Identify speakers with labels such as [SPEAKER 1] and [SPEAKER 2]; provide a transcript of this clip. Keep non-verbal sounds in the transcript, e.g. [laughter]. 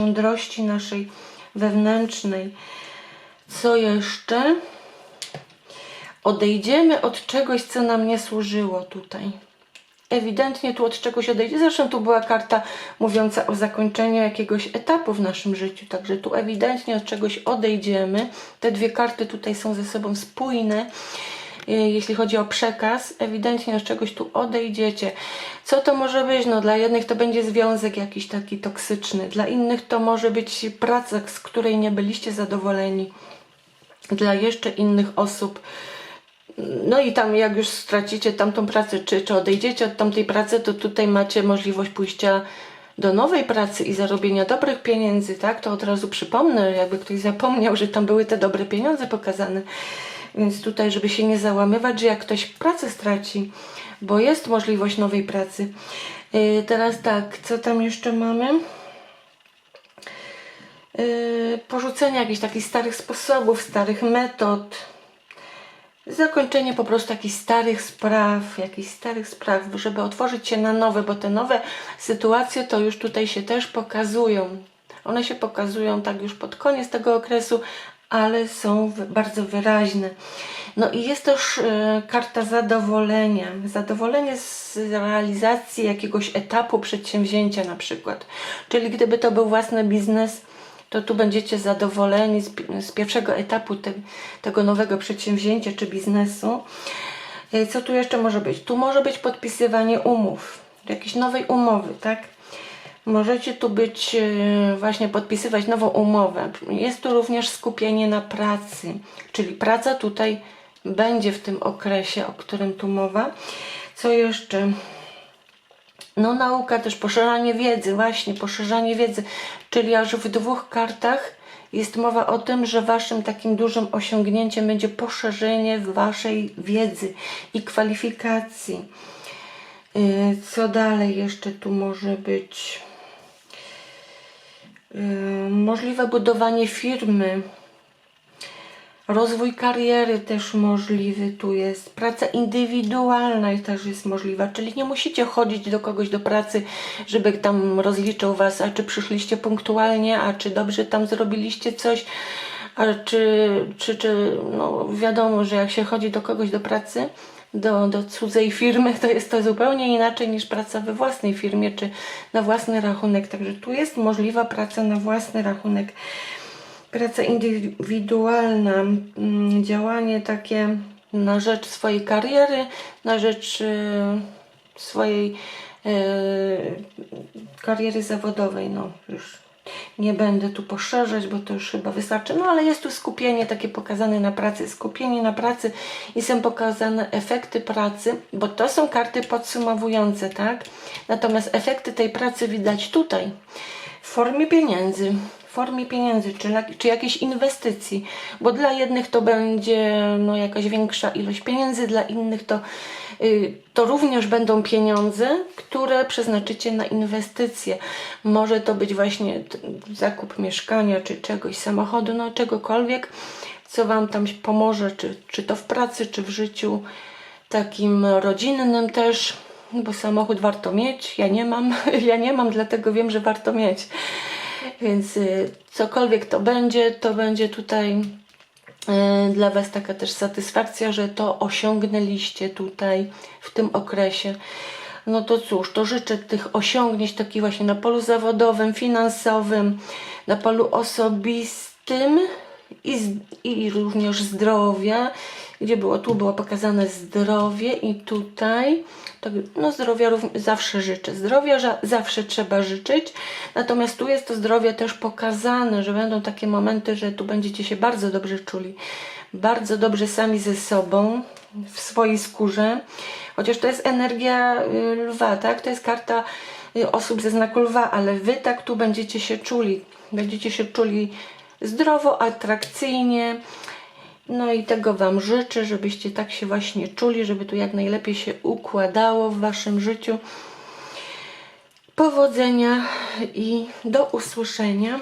[SPEAKER 1] mądrości naszej wewnętrznej. Co jeszcze? Odejdziemy od czegoś, co nam nie służyło tutaj. Ewidentnie tu od czegoś odejdzie. Zresztą tu była karta mówiąca o zakończeniu jakiegoś etapu w naszym życiu. Także tu ewidentnie od czegoś odejdziemy. Te dwie karty tutaj są ze sobą spójne. Y, Jeśli chodzi o przekaz, ewidentnie od czegoś tu odejdziecie. Co to może być? No, dla jednych to będzie związek jakiś taki toksyczny, dla innych to może być praca, z której nie byliście zadowoleni, dla jeszcze innych osób. No i tam jak już stracicie tamtą pracę, czy, czy odejdziecie od tamtej pracy, to tutaj macie możliwość pójścia do nowej pracy i zarobienia dobrych pieniędzy, tak? To od razu przypomnę, jakby ktoś zapomniał, że tam były te dobre pieniądze pokazane. Więc tutaj, żeby się nie załamywać, że jak ktoś pracę straci, bo jest możliwość nowej pracy. Yy, teraz tak, co tam jeszcze mamy? Yy, porzucenie jakichś takich starych sposobów, starych metod, zakończenie po prostu jakichś starych spraw, jakichś starych spraw, żeby otworzyć się na nowe, bo te nowe sytuacje to już tutaj się też pokazują. One się pokazują tak już pod koniec tego okresu, ale są bardzo wyraźne. No i jest też e, karta zadowolenia. Zadowolenie z realizacji jakiegoś etapu przedsięwzięcia na przykład. Czyli gdyby to był własny biznes, to tu będziecie zadowoleni z pierwszego etapu te, tego nowego przedsięwzięcia czy biznesu. E, Co tu jeszcze może być? Tu może być podpisywanie umów, jakiejś nowej umowy, tak? Możecie tu być, e, właśnie podpisywać nową umowę. Jest tu również skupienie na pracy, czyli praca tutaj będzie w tym okresie, o którym tu mowa. Co jeszcze? No nauka też, poszerzanie wiedzy, właśnie poszerzanie wiedzy, czyli aż w dwóch kartach jest mowa o tym, że waszym takim dużym osiągnięciem będzie poszerzenie waszej wiedzy i kwalifikacji. Yy, Co dalej jeszcze tu może być? Możliwe budowanie firmy, Rozwój kariery też możliwy tu jest. Praca indywidualna też jest możliwa, czyli nie musicie chodzić do kogoś do pracy, żeby tam rozliczył was, a czy przyszliście punktualnie, a czy dobrze tam zrobiliście coś, a czy, czy, czy no wiadomo, że jak się chodzi do kogoś do pracy, do, do cudzej firmy, to jest to zupełnie inaczej niż praca we własnej firmie, czy na własny rachunek. Także tu jest możliwa praca na własny rachunek praca indywidualna, mm, działanie takie na rzecz swojej kariery, na rzecz e, swojej e, kariery zawodowej. No już nie będę tu poszerzać, bo to już chyba wystarczy. No ale jest tu skupienie takie pokazane na pracy, skupienie na pracy i są pokazane efekty pracy, bo to są karty podsumowujące, tak? Natomiast efekty tej pracy widać tutaj w formie pieniędzy, w formie pieniędzy, czy, czy jakiejś inwestycji, bo dla jednych to będzie no, jakaś większa ilość pieniędzy, dla innych to, to również będą pieniądze, które przeznaczycie na inwestycje. Może to być właśnie zakup mieszkania, czy czegoś, samochodu, no czegokolwiek, co Wam tam pomoże, czy, czy to w pracy, czy w życiu takim rodzinnym też, bo samochód warto mieć. Ja nie mam, [laughs] ja nie mam, dlatego wiem, że warto mieć. Więc y, cokolwiek to będzie, to będzie tutaj y, dla Was taka też satysfakcja, że to osiągnęliście tutaj w tym okresie. No to cóż, to życzę tych osiągnięć takich właśnie na polu zawodowym, finansowym, na polu osobistym i, i również zdrowia. Gdzie było? Tu było pokazane zdrowie i tutaj. To, no zdrowia zawsze życzę. Zdrowia zawsze trzeba życzyć. Natomiast tu jest to zdrowie też pokazane, że będą takie momenty, że tu będziecie się bardzo dobrze czuli. Bardzo dobrze sami ze sobą, w swojej skórze. Chociaż to jest energia y, lwa, tak? To jest karta y, osób ze znaku lwa, ale wy tak tu będziecie się czuli. Będziecie się czuli zdrowo, atrakcyjnie. No i tego Wam życzę, żebyście tak się właśnie czuli, żeby tu jak najlepiej się układało w Waszym życiu. Powodzenia i do usłyszenia.